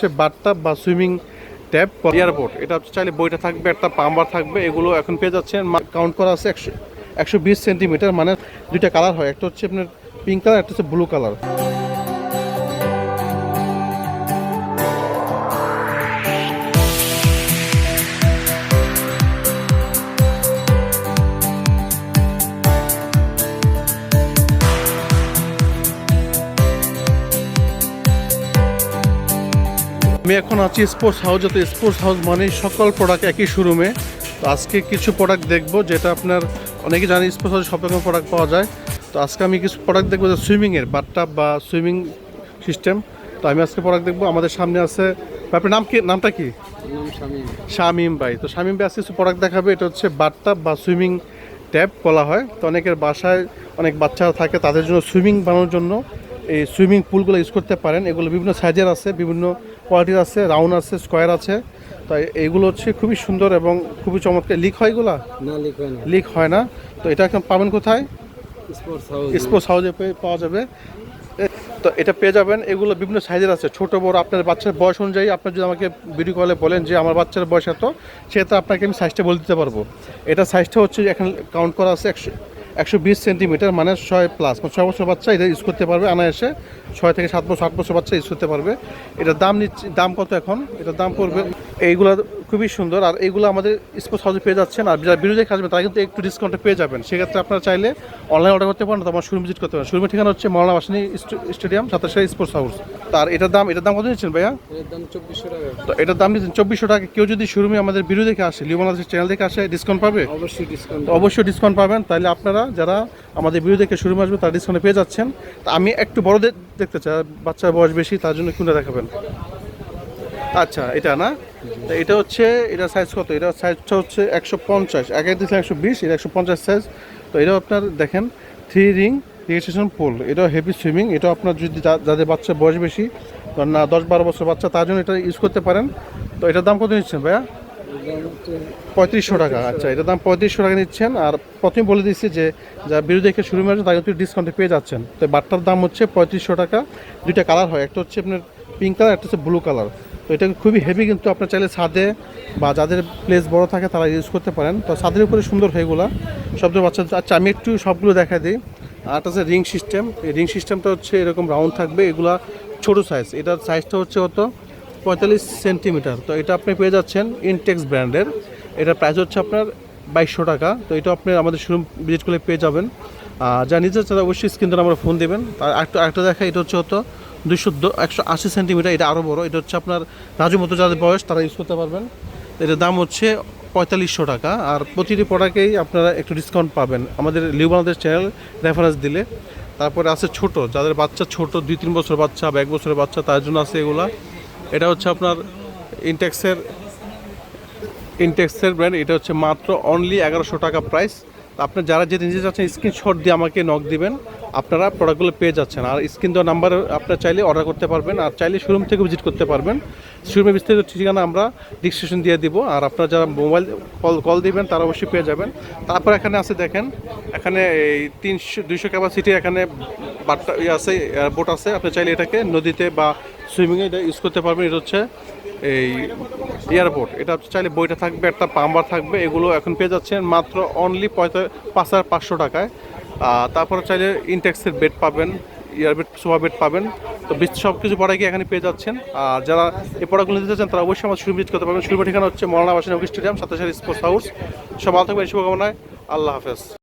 হচ্ছে বাথটাব বা swimming tap airport এটা হচ্ছে চাইলে বইটা থাকবে একটা পাম্বার থাকবে এগুলো এখন পেয়ে যাচ্ছেন। কাউন্ট করা আছে একশো একশো বিশ সেন্টিমিটার মানে দুইটা কালার হয়। একটা হচ্ছে আপনার পিঙ্ক কালার একটা হচ্ছে ব্লু কালার আমি এখন আছি স্পোর্টস হাউস যাতে স্পোর্টস হাউস মানে সকল প্রোডাক্ট একই শোরুমে তো আজকে কিছু প্রোডাক্ট দেখব যেটা আপনার অনেকে জানি স্পোর্টস হাউসে সব রকম প্রোডাক্ট পাওয়া যায়। তো আজকে আমি কিছু প্রোডাক্ট দেখব যে সুইমিংয়ের বাথটাব বা সুইমিং সিস্টেম তো আমি আজকে প্রোডাক্ট দেখব আমাদের সামনে আছে আপনার নাম কি নামটা কি? শামীম। ভাই। তো শামিম ভাই আজকে কিছু প্রোডাক্ট দেখাবে এটা হচ্ছে বাথটাব বা সুইমিং ট্যাপ বলা হয়। তো অনেকের বাসায় অনেক বাচ্চারা থাকে তাদের জন্য সুইমিং বানানোর জন্য এই সুইমিং পুলগুলো ইউজ করতে পারেন। এগুলো বিভিন্ন সাইজের আছে বিভিন্ন কোয়ালিটির আছে রাউন্ড আছে স্কোয়ার আছে। তো এইগুলো হচ্ছে খুবই সুন্দর এবং খুবই চমৎকার। লিক হয় এগুলা? না লিখবে না। লিক হয় না। তো এটা এখন পাবেন কোথায়? স্পোর্টস হাউস স্পোর্টস হাউসে পাওয়া যাবে। তো এটা পেয়ে যাবেন। এগুলো বিভিন্ন সাইজের আছে। ছোট বড় আপনার বাচ্চার বয়স অনুযায়ী আপনার যদি আমাকে ভিডিও কলে বলেন যে আমার বাচ্চার বয়স এত সেটা আপনাকে আমি সাইজটা বলে দিতে পারব। এটা সাইজটা হচ্ছে এখানে কাউন্ট করা আছে একশো একশো বিশ সেন্টিমিটার মানে ছয় প্লাস মানে ছয় বছর বাচ্চা এটা ইউজ করতে পারবে আনায়াসে ছয় থেকে সাত বছর, আট বছর বাচ্চা ইউজ করতে পারবে। এটার দাম নিচ্ছে দাম কত এখন? এটার দাম পড়বে এইগুলো খুবই সুন্দর। আর এগুলো আমাদের স্পোর্টস হাউসে পেয়ে যাচ্ছেন। আর যারা বিরোধী আসবেন তারা কিন্তু একটু ডিসকাউন্টে পেয়ে যাবেন। সেক্ষেত্রে আপনারা চাইলে অনলাইন অর্ডার করতে পারেন তোমার শোরুম ভিজিট করতে পারেন। শোরুমের ঠিকানা হচ্ছে মৌলানা বাসনী স্টেডিয়াম সাতাশে স্পোর্টস হাউস আর এটার দাম এটার দাম কত নিচ্ছেন ভাইয়া? তো এটার দাম নিচ্ছেন চব্বিশশো টাকা। কেউ যদি শোরুমে আমাদের ভিডিও দেখে আসে লিওমানাদের চ্যানেল দেখে আসে ডিসকাউন্ট পাবে? অবশ্যই ডিসকাউন্ট অবশ্যই ডিসকাউন্ট পাবেন। তাহলে আপনারা যারা আমাদের ভিডিও দেখে শোরুমে আসবে তারা ডিসকাউন্টে পেয়ে যাচ্ছেন। তা আমি একটু বড়দের দেখতে চাই বাচ্চার বয়স বেশি তার জন্য কোনটা দেখাবেন। আচ্ছা এটা না? এটা হচ্ছে, এটা সাইজ কত? এটা সাইজটা হচ্ছে একশো পঞ্চাশ। একে দিচ্ছে একশো বিশ, এটা একশো পঞ্চাশ সাইজ তো এটাও আপনার দেখেন থ্রি রিং রিয়েস্টেশন পোল এটাও হেভি সুইমিং এটা আপনার যদি যাদের বাচ্চা বয়স বেশি না, দশ বারো বছর বাচ্চা, তার জন্য এটা ইউজ করতে পারেন। তো এটার দাম কত নিচ্ছেন ভাইয়া? পঁয়ত্রিশশো টাকা। আচ্ছা এটার দাম পঁয়ত্রিশশো টাকা নিচ্ছেন। আর প্রথমে বলে দিচ্ছি যে যা বিরোধী দেখে শুরু মেরেছেন তাকে কিন্তু ডিসকাউন্টে পেয়ে যাচ্ছেন। তো বাটটার দাম হচ্ছে পঁয়ত্রিশশো টাকা। দুইটা কালার হয়। একটা হচ্ছে আপনার পিঙ্ক কালার একটা হচ্ছে ব্লু কালার তো এটা খুবই হেভি কিন্তু আপনার চাইলে ছাদে বা যাদের প্লেস বড় থাকে তারা ইউজ করতে পারেন। তো ছাদের উপরে সুন্দর হয় এগুলা। সবচেয়ে বাচ্চা আচ্ছা আমি একটু সবগুলো দেখা দিই। আর হচ্ছে রিং সিস্টেম এই রিং সিস্টেমটা হচ্ছে এরকম রাউন্ড থাকবে। এগুলা ছোটো সাইজ এটার সাইজটা হচ্ছে কত? পঁয়তাল্লিশ সেন্টিমিটার তো এটা আপনি পেয়ে যাচ্ছেন ইনটেক্স ব্র্যান্ডের এটার প্রাইস হচ্ছে আপনার বাইশশো টাকা। তো এটা আপনি আমাদের শোরুম ভিজিট করলে পেয়ে যাবেন। আর যা নিজের চান অবশ্যই স্ক্রিন আমরা ফোন দেবেন। আর একটা একটা দেখা এটা হচ্ছে হতো দুশো একশো আশি সেন্টিমিটার, এটা আরও বড়। এটা হচ্ছে আপনার রাজু মতো যাদের বয়স, তারা ইউজ করতে পারবেন। এটার দাম হচ্ছে পঁয়তাল্লিশশো টাকা। আর প্রতিটি প্রোডাক্টেই আপনারা একটু ডিসকাউন্ট পাবেন। আমাদের লিবানদের চ্যানেল রেফারেন্স দিলে। তারপরে আছে ছোট, যাদের বাচ্চা ছোট, দুই তিন বছর বাচ্চা বা এক বছরের বাচ্চা, তার জন্য আছে এগুলা। এটা হচ্ছে আপনার ইনটেক্সের ইনটেক্সের ব্র্যান্ড এটা হচ্ছে মাত্র অনলি এগারোশো টাকা প্রাইস আপনার যারা যেতে নিতে যাচ্ছেন স্ক্রিনশট দিয়ে আমাকে নক দিবেন। আপনারা প্রোডাক্টগুলো পেয়ে যাচ্ছেন। আর স্ক্রিন দেওয়া নাম্বার আপনার চাইলে অর্ডার করতে পারবেন। আর চাইলে শোরুম থেকে ভিজিট করতে পারবেন। শোরুমের বিস্তারিত ঠিকানা আমরা ডিসক্রিপশন দিয়ে দিব। আর আপনারা যারা মোবাইল কল কল দিবেন, তারা অবশ্যই পেয়ে যাবেন। তারপর এখানে আছে দেখেন, এখানে এই তিনশো, দুইশো ক্যাপাসিটি এখানে বাট্টা ইয়ে আছে বোট আছে। আপনি চাইলে এটাকে নদীতে বা সুইমিংয়ে এটা ইউজ করতে পারবেন। এটা হচ্ছে এই এয়ারপোর্ট। এটা হচ্ছে চাইলে বইটা থাকবে, একটা পাম্বার থাকবে, এগুলো এখন পেয়ে যাচ্ছেন মাত্র অনলি পঁয়তা, পাঁচ হাজার পাঁচশো টাকায়। তারপরে চাইলে ইনটেক্সের বেড পাবেন, ইয়ার বেড সোফা বেড পাবেন। তো সব কিছু পড়াকে এখানে পেয়ে যাচ্ছেন। আর যারা এই প্রোডাক্টগুলো নিতে চান তারা অবশ্যই আমার ভিজিট করতে পারবেন। শুরু ঠিকানা হচ্ছে মৌলানা বাসিনা স্টেডিয়াম, সাতাশ স্পোর্টস হাউস সব ভালো থাকবেন, শুভকামনায়। আল্লাহ হাফেজ।